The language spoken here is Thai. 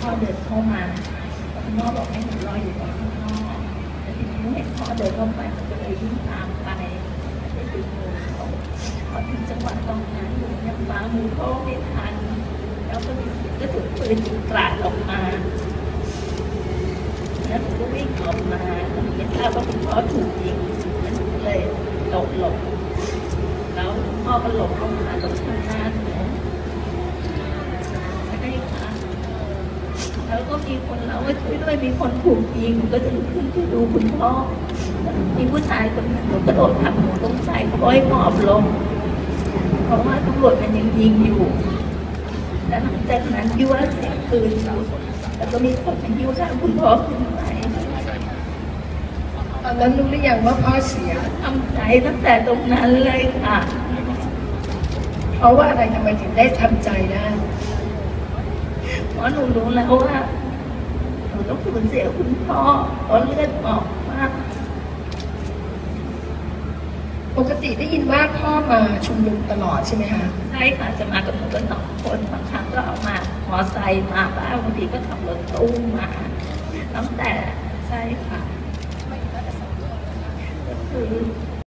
พ่อเดินเข้ามาคุณพ่อบอกให้หนูรออยู่ตรงข้างนอกแต่ทีนี้เห็นพ่อเดินเข้าไปก็เลยวิ่งตามไปไปดึงมือเขาพอถึงจังหวะตรงนั้นหนูยังฟ้ามือโค้งไม่ทัน แล้วก็มีเสียงกระสุนปืนกราดออกมาแล้วหนูก็วิ่งออกมาไม่ทราบว่าคุณพ่อถูกยิงแล้วหนูเลยตกหลบแล้วพ่อก็หลบเข้ามาตรงข้างหน้าหนูใช่ค่ะ แล้วก็มีคนเราว่าช่วยด้วยมีคนถูกยิงหนูก็จะลุกขึ้นไปดูคุณพ่อมีผู้ชายคนหนึงหนูกระโดดผลักหนูตรงใส่เขาให้หมอบลงเพราะว่าตำรวจมันยังยิงอยู่แล้วหลังจากนั้นยั่วเสียงปืนเราแล้วก็มีคนมายั่วทางคุณพ่อขึ้นไปตอนนั้นรู้หรือยังว่าพ่อเสียทำใจตั้งแต่ตรงนั้นเลยค่ะ เพราะว่าอะไรทำไมถึงได้ทำใจได้เพ ราะหนูรู้แล้วว่าหนูต้องสูญเสียคุณพ่อเพราะเลือดออกมาก ปกติได้ยินว่าพ่อมาชุมนุมตลอดใช่ไหมคะใช่ค่ะจะมากับหนูกันสองคนบางครั้งก็เอามามอไซค์มาบ้างบางทีก็ขับรถตู้มาตั้งแต่ใช่ค่ะก็คือ